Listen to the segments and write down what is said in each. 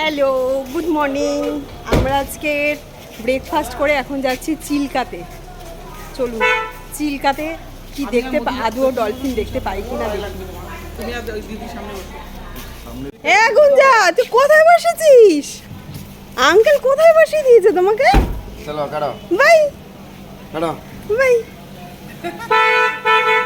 Hello good morning আমরা আজকে breakfast করে এখন যাচ্ছি চিল্কাতে। চলুন চিল্কাতে কি দেখতে পা- আদৌ ডলফিন দেখতে পাই কিনা দেখি। তুমি আর ওই দিদির সামনে বসো। এ গুঞ্জা তুই কোথায় বসেছিস? আঙ্কেল কোথায় বসিয়ে দিয়েছে তোমাকে? চলো কাটো। বাই কাটো। বাই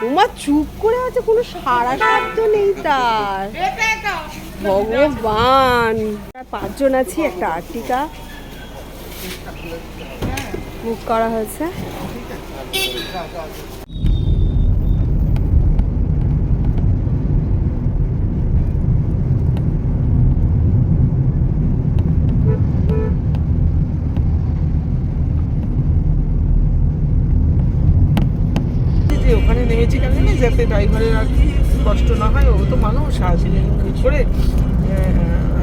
তোমার চুপ করে আছে কোনো সারা শব্দ নেই তার। ভগবান। পাঁচজন আছি, একটা আর্টিকা। বুক করা হয়েছে। ওখানে নেমেছি কেন যাতে ড্রাইভারের আর কি কষ্ট না হয় ও তো মানুষ আসলে করে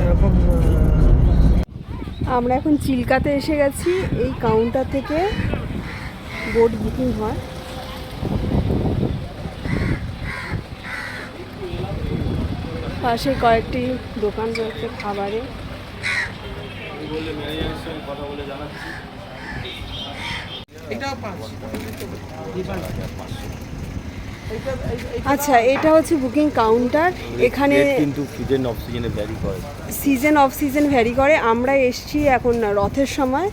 এরকম আমরা এখন চিল্কাতে এসে গেছি এই কাউন্টার থেকে বোট বুকিং হয়। পাশে কয়েকটি দোকান রয়েছে খাবারে। এটাও পাঁচ আচ্ছা এটা হচ্ছে বুকিং কাউন্টার এখানে কিন্তু সিজন অফ সিজনে ভ্যারি করে। সিজন অফ সিজন ভ্যারি করে। আমরা এসছি এখন রথের সময়।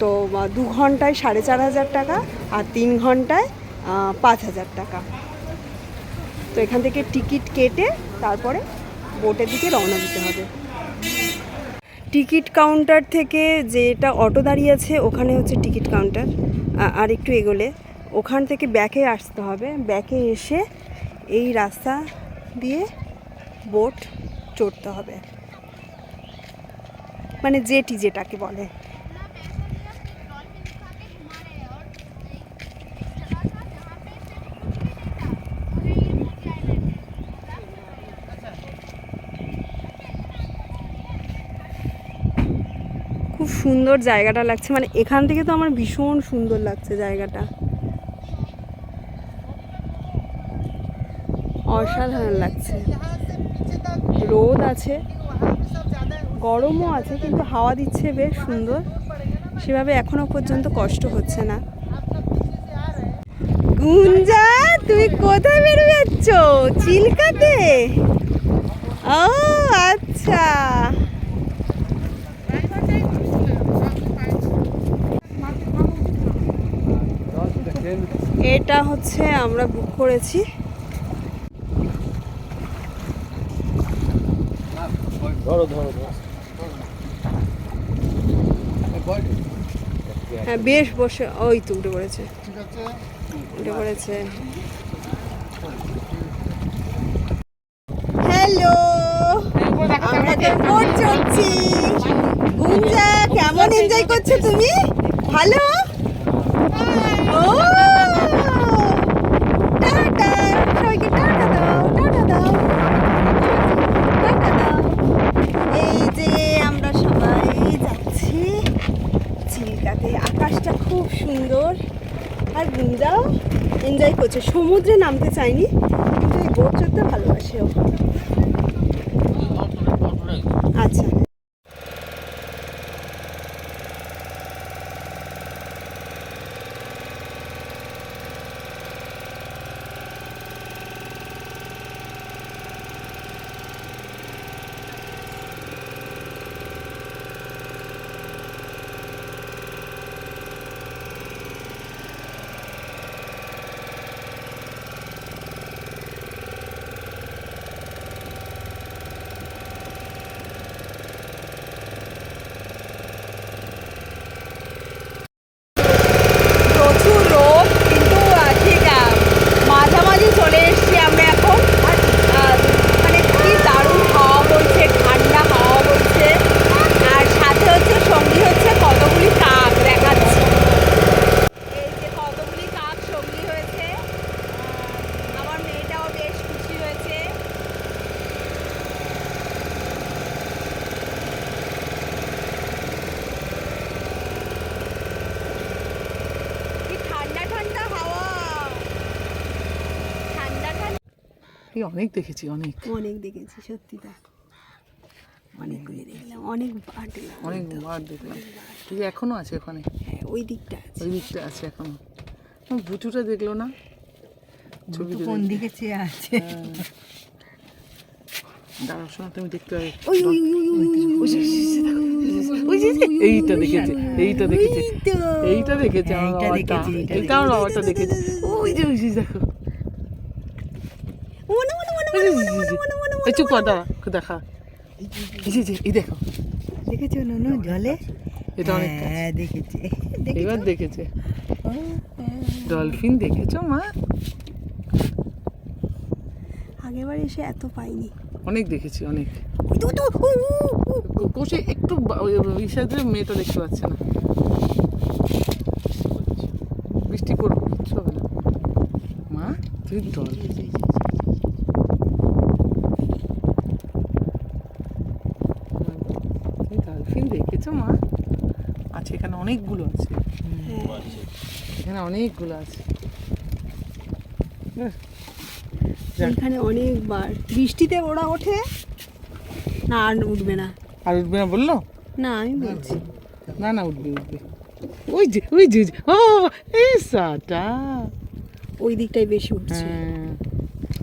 তো দু ঘন্টায় সাড়ে চার হাজার টাকা আর তিন ঘন্টায় পাঁচ হাজার টাকা। তো এখান থেকে টিকিট কেটে তারপরে বোটের দিকে রওনা দিতে হবে। টিকিট কাউন্টার থেকে যেটা অটো দাঁড়িয়ে আছে ওখানে হচ্ছে টিকিট কাউন্টার আর একটু এগোলে। ওখান থেকে ব্যাকে আসতে হবে। ব্যাকে এসে এই রাস্তা দিয়ে বোট চড়তে হবে। মানে জেটি যেটাকে বলে। খুব সুন্দর জায়গাটা লাগছে। মানে এখান থেকে তো আমার ভীষণ সুন্দর লাগছে জায়গাটা। অসাধারণ লাগছে। রোদ আছে, গরমও আছে, কিন্তু হাওয়া দিচ্ছে বেশ সুন্দর। সেভাবে এখনও পর্যন্ত কষ্ট হচ্ছে না। গুঞ্জা, তুমি কোথায় বেরো যাচ্ছ চিল্কাতে? ও আচ্ছা। এটা হচ্ছে আমরা বুক করেছি। ধরো ধরো হ্যাঁ বেশ বসে, ওই তো উঠে পড়েছে। উঠে পড়েছে। হ্যালো আমরা তো বোট চড়ছি গুঞ্জা, কেমন এনজয় করছ তুমি? ভালো টাটা সবাইকে টাটা দাও টাটা দাও টাটা দাও এই যে আমরা সবাই যাচ্ছি চিল্কাতে আকাশটা খুব সুন্দর। আর বৃন্দাও এনজয় করছে। সমুদ্রে নামতে চাইনি, কিন্তু এই বোট চড়তে ভালোবাসে ও আচ্ছা প্রচুর রোদ কিন্তু আহ, ঠিক আহ, মাঝামাঝি চলে এসেছি আমরা এখন আহ, মানে কি দারুণ হাওয়া বলছে ঠান্ডা হাওয়া বলছে আর সাথে হচ্ছে সঙ্গী হচ্ছে কতগুলি কাক দেখাচ্ছে এই যে কতগুলি কাক সঙ্গী হয়েছে আহ, আমার মেয়েটাও বেশ খুশি হয়েছে কি ঠান্ডা ঠান্ডা হাওয়া ঠান্ডা ঠান্ডা এই অনেক দেখেছি অনেক অনেক দেখেছি সত্যি তাই অনেকগুলি দেখলাম অনেক বার দেখলাম অনেক বার দেখলাম এই যে এখনও আছে ওখানে হ্যাঁ ওই দিকটা আছে ওই দিকটা আছে এখনও আমার দেখল না ছবি কোন দিকে চেয়ে আছে দাঁড়াও শোনো তুমি দেখতে পাবে এইটা দেখেছে এইটা দেখেছে এইটা দেখেছে এইটা দেখেছে, এইটা আমার দেখেছে ওই যে দেখো দেখা। এই দেখো। দেখেছ নুনু জলে? এটা অনেক হ্যাঁ দেখেছি। এবার দেখেছে। ডলফিন দেখেছ মা? আগেরবার এসে এত পাইনি। অনেক দেখেছি অনেক। কোষে একটু ওই মেয়েটা দেখতে পাচ্ছে না। বৃষ্টি পড়বে কিচ্ছু হবে না। মা তুই ডল তুমি ডলফিন দেখেছ মা আছে এখানে অনেকগুলো আছে। এখানে অনেকগুলো আছে। এখানে অনেকবার। বৃষ্টিতে ওরা ওঠে না আর উঠবে না। আর উঠবে না বলল? না আমি বলছি। না না উঠবে উঠবে। ওই যে ওই যে ও এই সাটা। ওই দিকটাই বেশি উঠছে। হ্যাঁ।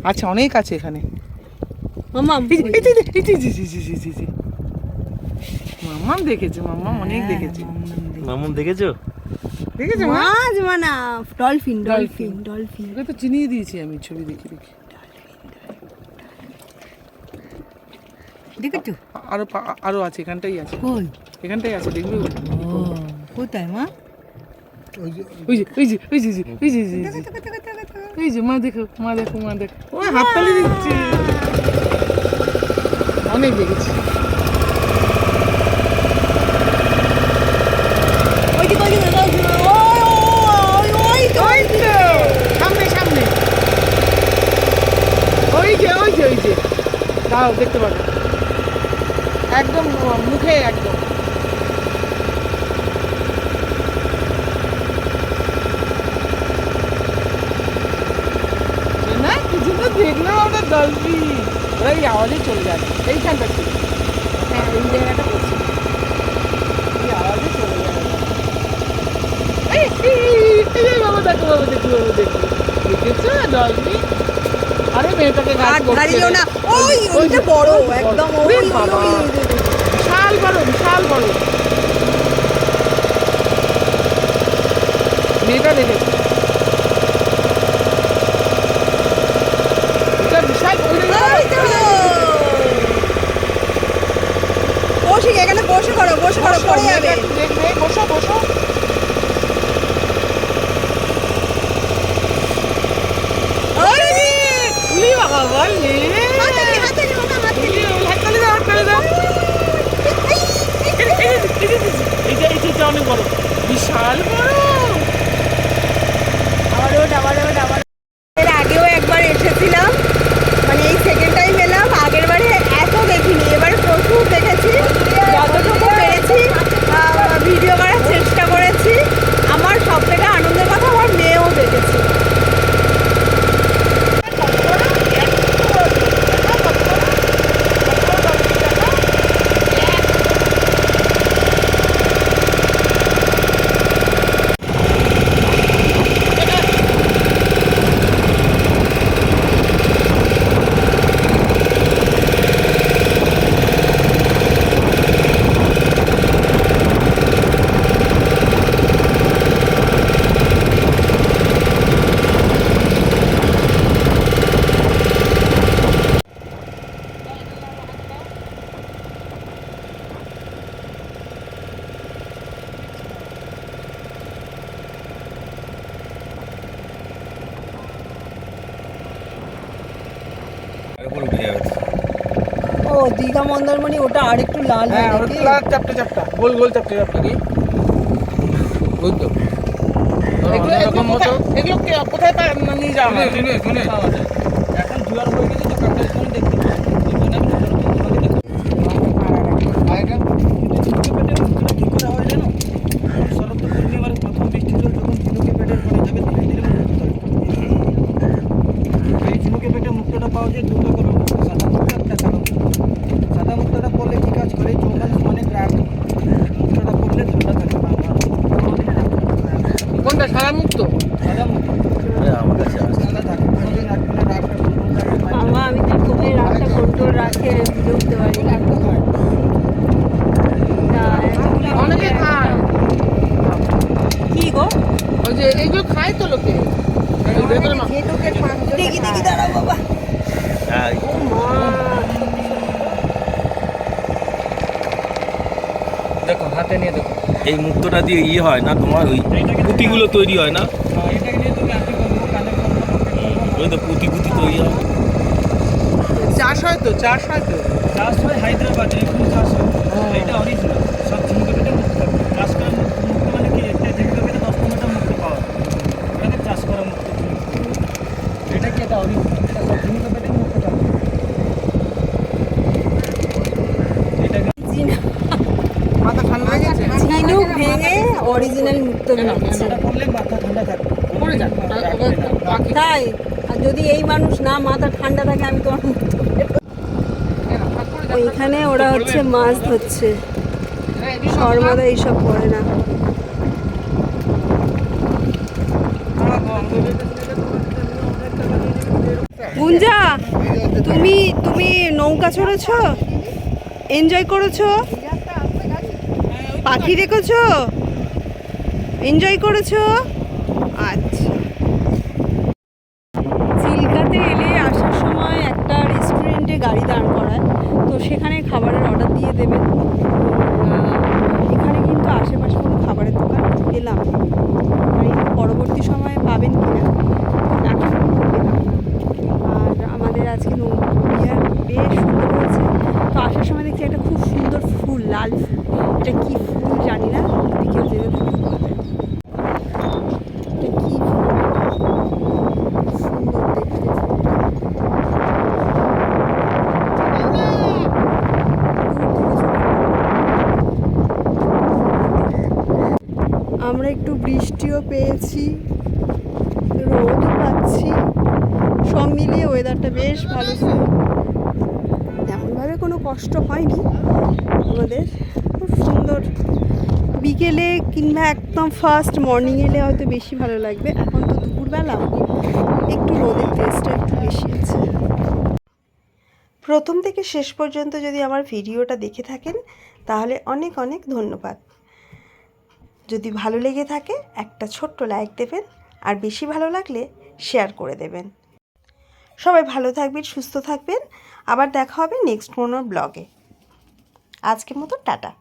আচ্ছা অনেক আছে এখানে। মামা মাম্মাম দেখেছে? মাম্মাম অনেক দেখেছে। মামুন দেখেছ? দেখেছে মাছ মানা ডলফিন ডলফিন ডলফিন। ডলফিন। ওকে তো চিনিয়ে দিয়েছি আমি ছবি দেখে দেখে। দেখেছ? আরও পা- আরও আছে এখানটাই আছে। কই? এখানটাই আছে দেখবে ও। কোথায় মা? ওই যে ওই যে ওই যে ওই যে ওই যে, ওই যে, ওই যে এই যে মা দেখো মা দেখো মা দেখো। ও হাততালি দিচ্ছে। অনেক দেখেছি ওই দিকে ওই দিকে ওই দিকে, ওই, ওই, ওই তো, ওই তো সামনে সামনে ওই যে ওই যে ওই যে দাও দেখতে পাবে একদম মুখে একদম দেখলাম আমরা ডলফি ওরা এই আওয়াজে চলে যায় এইখানটা হ্যাঁ এই জায়গাটা বলছি এই আওয়াজে চলে যায় দেখো দেখো বাবা দেখো দেখেছ ডলফি আরে মেয়েটাকে গাছ আর না। ওই ওই ওইটা বড় একদম ওই বাবা। ওই, ওই, ওই, ওই। বিশাল বড় বিশাল বড়। মেয়েটা দেখেছে। বসে এখানে বসে করো বসে করো পড়ে যাবে। বসো বসো ওই যে। উলি বাবা বল নে হাততালি, হাততালি, মামা, হাততালি। উলি, উলি, হাততালি দাও হাততালি দাও এই, এই, এই যে, এই যে, এই যে, এই যে, এই যে, এটা অনেক বড় বিশাল বড় আবার ওঠ, আবার ওঠ, আবার ওঠ। এর আগেও একবার এসেছিলাম মানে এই সেকেন্ড টাইম এলাম আগের বারে এত দেখিনি এবারে প্রচুর দেখেছি যতটুকু পেরেছি ভিডিও করার চেষ্টা করেছি আমার সব থেকে আনন্দের কথা আমার মেয়েও দেখেছে উপরে উঠে যাবে ও দীঘা মন্দারমণি ওটা আরেকটু লাল হ্যাঁ ওটা তো লাল চাপটা চাপটা। গোল গোল চাপটা চাপটা কি? ওই তো এগুলো কোথায়- নিয়ে যাওয়া হয়? শুনে শুনে এখন জোয়ার হয়ে গেছে তো কাঁকড়া এখানে দেখতে পাচ্ছি ওই জন্য আমি ছোট ছোট তোমাকে দেখতে কিন্তু ঝিনুকে পেটের মুখটা কি করা হয় জানো শরৎ পূর্ণিমার প্রথম বৃষ্টি জল যখন ঝিনুকে পেটের পরে যাবে ধীরে ধীরে মুক্ত হয়। এই ঝিনুকে পেটে মুক্তটা পাওয়া যায় দুটো করে মুক্ত সাদা মুক্ত একটা কালো মুক্ত সাদা মুক্তটা পড়লে কি কাজ দেখো হাতে নিয়ে দেখো এই মুক্তটা দিয়ে ইয়ে হয় না তোমার ওই পুঁতিগুলো তৈরি হয় না? হ্যাঁ, ওই তো পুঁতি পুঁতি তৈরি হয়। চাষ হয় তো চাষ হয় তো? চাষ হয় হায়দ্রাবাদে চাষ হয়। এটা অরিজিনাল সব ঝুমকো পেটে মুক্ত। চাষ করা মুক্ত মানে কি? একটা ঝুমকো পেটে দশ পনেরোটা মুক্ত পাওয়া। যায় চাষ করা মুক্ত। এটা কি এটা অরিজিনাল সব ঝুমকো পেটে মুক্ত পাওয়া যায়। এটাকে মাথা ঠান্ডা হয়ে গেছে ঝিনুক ভেঙে অরিজিনাল মুক্ত। তাই আর যদি এই মানুষ না মাথা ঠান্ডা থাকে আমি তোমার মুক্ত ওইখানে ওরা হচ্ছে মাছ ধরছে। সর্বদা এইসব করে না। গুঞ্জা তুমি তুমি নৌকা চড়েছ? এনজয় করেছ? পাখি দেখেছ? এনজয় করেছ? আচ্ছা চিল্কাতে এলে আসার সময় একটা রেস্টুরেন্টে গাড়ি দাঁড় করায় তো সেখানে খাবারের অর্ডার দিয়ে দেবেন আহ, এখানে কিন্তু আশেপাশে কোনো খাবারের দোকান পেলাম না। জানি না পরবর্তী সময়ে পাবেন কিনা এখন পেলাম না আর আমাদের আজকে নৌবিহার বেশ সুন্দর হয়েছে তো আসার সময় দেখছি একটা খুব সুন্দর ফুল লাল ফুল এটা কি ফুল জানি না যদি কেউ জেনে থাকে বলবেন। এটা কি ফুল সুন্দর দেখতে ফুলটা। আমরা একটু বৃষ্টিও পেয়েছি, রোদও পাচ্ছি, সব মিলিয়ে ওয়েদারটা বেশ ভালো ছিল। তেমনভাবে কোনো কষ্ট হয়নি আমাদের, খুব সুন্দর। বিকেলে কিংবা একদম ফার্স্ট মর্নিং এলে হয়তো বেশি ভালো লাগবে, এখন তো দুপুরবেলা, একটু রোদের টেস্টটা একটু বেশি আছে। প্রথম থেকে শেষ পর্যন্ত যদি আমার ভিডিওটা দেখে থাকেন, তাহলে অনেক অনেক ধন্যবাদ। যদি ভালো লেগে থাকে, একটা ছোট্ট লাইক দেবেন, আর বেশি ভালো লাগলে শেয়ার করে দেবেন। সবাই ভালো থাকবেন, সুস্থ থাকবেন। আবার দেখা হবে নেক্সট কোনো ব্লগে আজকের মতো টাটা।